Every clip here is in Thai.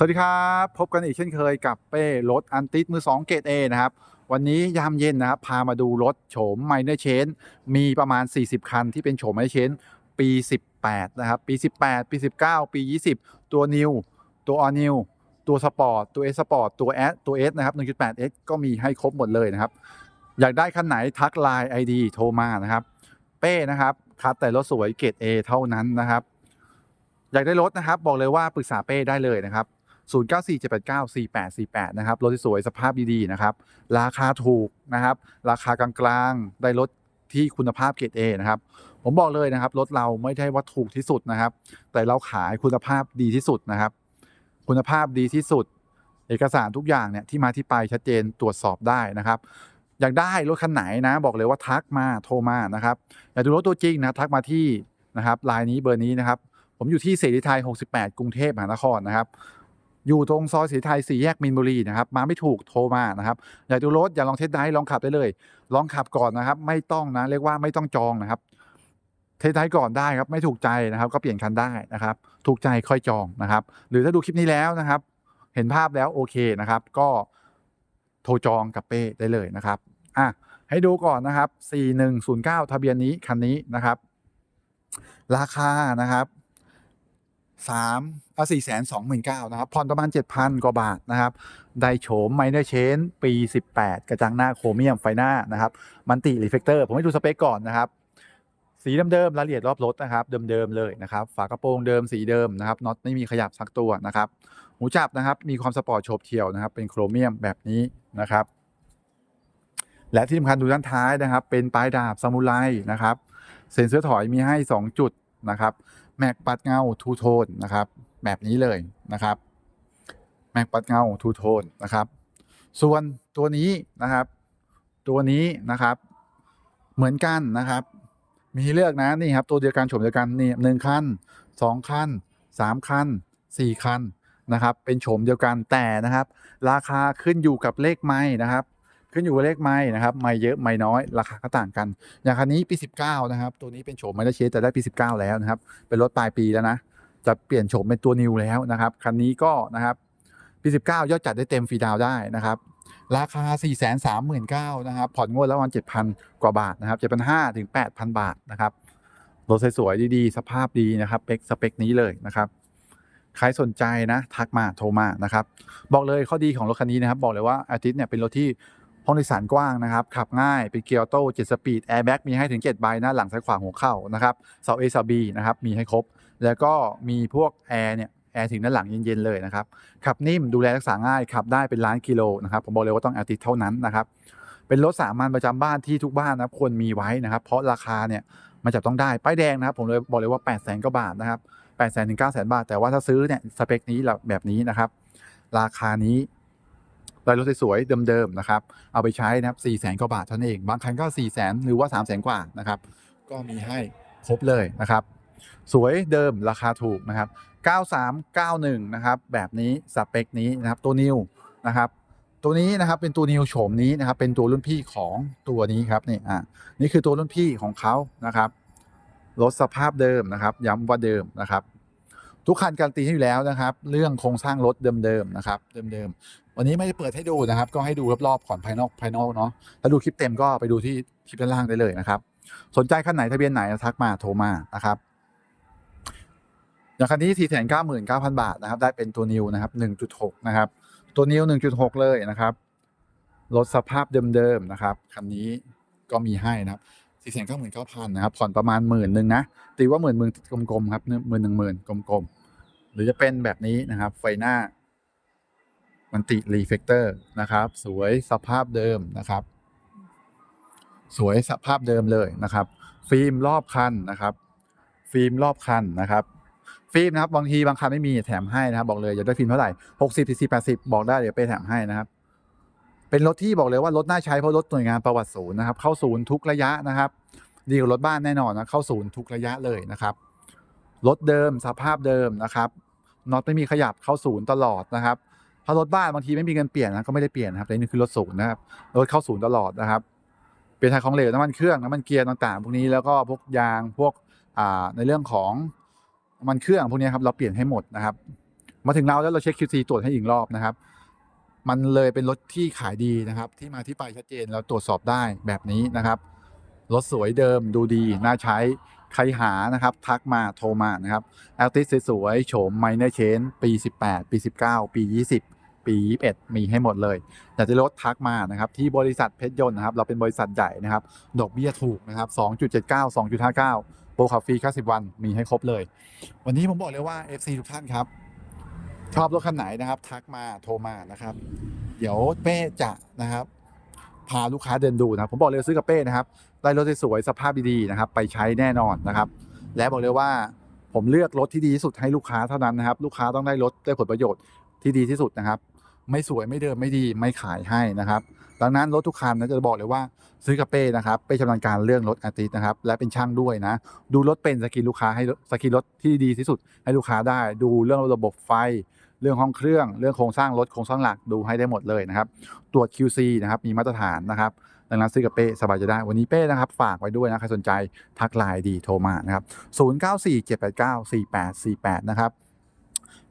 สวัสดีครับ พบกันอีกเช่นเคยกับเป้รถอันติสมือ 2 เกรด A นะครับ วันนี้ยามเย็นนะครับ พามาดูรถโฉมไมเนอร์เชนมีประมาณ 40 คันที่เป็นโฉมไมเนอร์เชนปี 18 นะครับ ปี 18 ปี 19 ปี 20 ตัวนิวตัวออนิวตัวสปอร์ตตัวเอสปอร์ตตัวแอตัวเอสนะครับ 1.8x ก็มีให้ครบหมดเลยนะครับ อยากได้คันไหนทักไลน์ ID โทรมานะครับ เป้นะครับคัดแต่รถสวยเกรด A เท่านั้นนะครับ อยากได้รถนะครับ บอกเลยว่าปรึกษาเป้ได้เลยนะครับ 0947894848 นะครับ รถที่สวยสภาพดีๆนะครับ ราคาถูกนะครับ ราคากลางๆ ได้รถที่คุณภาพเกรด A นะครับ ผมบอกเลยนะครับ รถเราไม่ได้ว่าถูกที่สุดนะครับ แต่เราขายคุณภาพดีที่สุดนะครับ คุณภาพดีที่สุด เอกสารทุกอย่างเนี่ยที่มาที่ไปชัดเจนตรวจสอบได้นะครับอยากได้รถคันไหนนะ บอกเลยว่าทักมาโทรมานะครับอยากดูรถตัวจริงนะทักมาที่นะครับไลน์นี้เบอร์นี้นะครับ ผมอยู่ที่เสรีไทย 68 กรุงเทพมหานครนะครับ อยู่ตรงซอยศรีไทยสี่แยกมินบุรีนะครับ มาไม่ถูกโทรมานะครับ อยากดูรถอยากลองเทสไดร์ลองขับได้เลย ลองขับก่อนนะครับ ไม่ต้องนะเรียกว่าไม่ต้องจองนะครับ เทสไดร์ก่อนได้ครับไม่ถูกใจนะครับ ก็เปลี่ยนคันได้นะครับ ถูกใจค่อยจองนะครับ หรือถ้าดูคลิปนี้แล้วนะครับ เห็นภาพแล้วโอเคนะครับ ก็โทรจองกับเป้ได้เลยนะครับอะให้ดูก่อนนะครับ 4109 ทะเบียนนี้คันนี้นะครับ ราคานะครับ สามอะสี่แสนสองหมื่นเก้านะครับผ่อนประมาณเจ็ดพันกว่าบาทนะครับ ได้โฉมไมเนอร์เชนปีสิบแปดกระจังหน้าโครเมียมไฟหน้านะครับ มันติรีเฟกเตอร์ ผมให้ดูสเปคก่อนนะครับ สีเดิมๆรายละเอียดรอบรถนะครับ เดิมๆเลยนะครับ ฝากระโปรงเดิมสีเดิมนะครับน็อตไม่มีขยับสักตัวนะครับ หูจับนะครับ มีความสปอร์ตโฉบเฉี่ยวนะครับ เป็นโครเมียมแบบนี้นะครับ และที่สำคัญดูด้านท้ายนะครับ เป็นปลายดาบซามูไรนะครับ เซ็นเซอร์ถอยมีให้ 2 จุดนะครับ แม็กปัดเงาทูโทนนะครับ แบบนี้เลยนะครับแม็กปัดเงาทูโทนนะครับ ส่วนตัวนี้นะครับ ตัวนี้นะครับ เหมือนกันนะครับ มีให้เลือกนะนี่ครับ ตัวเดียวกันโฉมเดียวกันนี่หนึ่งคันสองคันสามคันสี่คันนะครับ เป็นโฉมเดียวกันแต่นะครับ ราคาขึ้นอยู่กับเลขไม้นะครับ ขึ้นอยู่กับเลขไม้นะครับไม่เยอะไม่น้อยราคาก็ต่างกัน อย่างคันนี้ปี 19 นะครับ ตัวนี้เป็นโฉมไม่ได้เชสแต่ได้ปี 19 แล้วนะครับ เป็นรถปลายปีแล้วนะ จะเปลี่ยนโฉมเป็นตัวนิวแล้วนะครับ คันนี้ก็นะครับปี 19 ยอดจัดได้เต็มฟรีดาวได้นะครับ ราคา 4 3 9 0 0 0นะครับ ผ่อนงวดล้ววัน 7,000 กว่าบาทนะครับ7,500ถึง 8,000 บาทนะครับ รถสวยๆดีๆ สภาพดีนะครับเปคสเปคนี้เลยนะครับใครสนใจนะ ทักมาโทรมานะครับ บอกเลยข้อดีของรถคันนี้นะครับ บอกเลยว่าอาทิตย์เนี่ยเป็นรถที่ ห้องโดยสารกว้างนะครับ ขับง่าย เป็นเกียร์ออโต้7สปีดแอร์แบ็กมีให้ถึง7ใบหน้าหลังซ้ายขวาหัวเข่านะครับเสา A เสา B นะครับมีให้ครบ แล้วก็มีพวกแอร์เนี่ยแอร์ถึงด้านหลังเย็นๆเลยนะครับ ขับนิ่มดูแลรักษาง่าย ขับได้เป็นล้านกิโลนะครับ ผมบอกเลยว่าต้องอาทิเท่านั้นนะครับ เป็นรถสามัญประจำบ้านที่ทุกบ้านนะครับควรมีไว้นะครับ เพราะราคาเนี่ยมันจะต้องได้ ป้ายแดงนะครับ ผมเลยบอกเลยว่า8 0 0 0 0 0กว่าบาทนะครับ8 0 0 0 0ถึง9 0 0 0 0บาท แต่ว่าถ้าซื้อเนี่ยสเปคนี้แบบนี้นะครับ ราคานี้ ได้รถสวยๆเดิมๆนะครับเอาไปใช้นะครับ4 0 0 0 0 0กว่าบาทเท่านั้นเอง บางคันก็4 0 0 0 0 0หรือว่า3 0 0 0 0 0กว่านะครับก็มีให้ครบเลยนะครับ สวยเดิมราคาถูกนะครับ 9391 นะครับแบบนี้สเปคนี้นะครับตัวนิวนะครับตัวนี้นะครับเป็นตัวนิวโฉมนี้นะครับเป็นตัวรุ่นพี่ของตัวนี้ครับนี่อะนี่คือตัวรุ่นพี่ของเขานะครับรถสภาพเดิมนะครับ ย้ำว่าเดิมนะครับ ทุกคันการันตีให้อยู่แล้วนะครับ เรื่องโครงสร้างรถเดิมๆนะครับ เดิมๆ วันนี้ไม่ได้เปิดให้ดูนะครับ ก็ให้ดูรอบๆก่อนภายนอกภายนอกเนาะถ้าดูคลิปเต็มก็ไปดูที่คลิปด้านล่างได้เลยนะครับ สนใจคันไหนทะเบียนไหนทักมาโทรมานะครับอย่างคันนี้4 9 9 0 0 0บาทนะครับ ได้เป็นตัวนิวนะครับ1.6นะครับ ตัวนิว1.6เลยนะครับรถสภาพเดิมๆนะครับคันนี้ก็มีให้นะครับ4 9 9 0 0 0นะครับ ผ่อนประมาณหมื่นหนึ่งนะ ตีว่าหมื่นหมื่นกลมๆครับหมื่นหนึ่งหมื่นกลมๆ หรือจะเป็นแบบนี้นะครับ ไฟหน้า มันติรีเฟกเตอร์นะครับ สวยสภาพเดิมนะครับ สวยสภาพเดิมเลยนะครับ ฟิล์มรอบคันนะครับ ฟิล์มรอบคันนะครับ ฟิล์มนะครับบางทีบางคันไม่มีแถมให้นะครับ บอกเลยอยากได้ฟิล์มเท่าไหร่หกสิบสี่สิบแปดสิบบอกได้เดี๋ยวไปแถมให้นะครับ เป็นรถที่บอกเลยว่ารถน่าใช้เพราะรถหน่วยงานประวัติศูนย์นะครับ เข้าศูนย์ทุกระยะนะครับดีกว่ารถบ้านแน่นอนนะเข้าศูนย์ทุกระยะเลยนะครับรถเดิมสภาพเดิมนะครับน็อตไม่มีขยับเข้าศูนย์ตลอดนะครับ ถ้ารถบ้านบางทีไม่มีเงินเปลี่ยนนะก็ไม่ได้เปลี่ยนนะครับแต่นี่คือรถศูนย์นะครับรถเข้าศูนย์ตลอดนะครับเปลี่ยนถ่ายของเหลวน้ำมันเครื่องน้ำมันเกียร์ต่างๆ พวกนี้แล้วก็พวกยางพวกอ่าในเรื่องของน้ำมันเครื่องพวกนี้ครับเราเปลี่ยนให้หมดนะครับ มาถึงเราแล้วเราเช็ค QC ตรวจให้อีกรอบนะครับ มันเลยเป็นรถที่ขายดีนะครับ ที่มาที่ไปชัดเจนเราตรวจสอบได้แบบนี้นะครับรถสวยเดิมดูดีน่าใช้ใครหานะครับ ทักมาโทรมานะครับแอลติสสวยๆโฉมไมเนอร์เชนปี 18 ปี 19 ปี 20 ปี 21 มีให้หมดเลยอยากจะลดทักมานะครับที่บริษัทเพชรยนต์นะครับเราเป็นบริษัทใหญ่นะครับดอกเบี้ยถูกนะครับ2.79 2.59 โปรขับฟรี90วันมีให้ครบเลย วันนี้ผมบอกเลยว่า FC ทุกท่านครับ ชอบรถคันไหนนะครับ ทักมาโทรมานะครับ เดี๋ยวเป้จะนะครับพาลูกค้าเดินดูนะครับผมบอกเลยซื้อกับเป้นะครับได้รถสวยสภาพดีๆนะครับไปใช้แน่นอนนะครับ และบอกเลยว่าผมเลือกรถที่ดีที่สุดให้ลูกค้าเท่านั้นนะครับ ลูกค้าต้องได้รถได้ผลประโยชน์ที่ดีที่สุดนะครับ ไม่สวยไม่เดิมไม่ดีไม่ขายให้นะครับ ดังนั้นรถทุกคันนะจะบอกเลยว่าซื้อกับเป้นะครับเป้ชำนาญการเรื่องรถอาติสนะครับ และเป็นช่างด้วยนะ ดูรถเป็นสกินลูกค้าให้สกินรถที่ดีที่สุดให้ลูกค้าได้ ดูเรื่องระบบไฟ เรื่องห้องเครื่อง เรื่องโครงสร้างรถโครงสร้างหลักดูให้ได้หมดเลยนะครับ ตรวจ QC นะครับมีมาตรฐานนะครับดังนั้นซื้อกับเป้สบายจะได้วันนี้เป้นะครับ ฝากไว้ด้วยนะใครสนใจทักไลน์ดีโทรมานะครับ 0947894848 นะครับ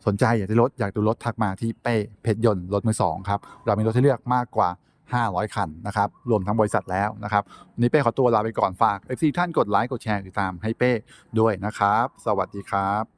สนใจอยากได้รถอยากดูรถทักมาที่เป้เพชรยนต์รถมือสองครับเรามีรถให้เลือกมากกว่า 500 คันนะครับรวมทั้งบริษัทแล้วนะครับวันนี้เป้ขอตัวลาไปก่อนฝากไอซีท่านกดไลค์กดแชร์ติดตามให้เป้ด้วยนะครับ สวัสดีครับ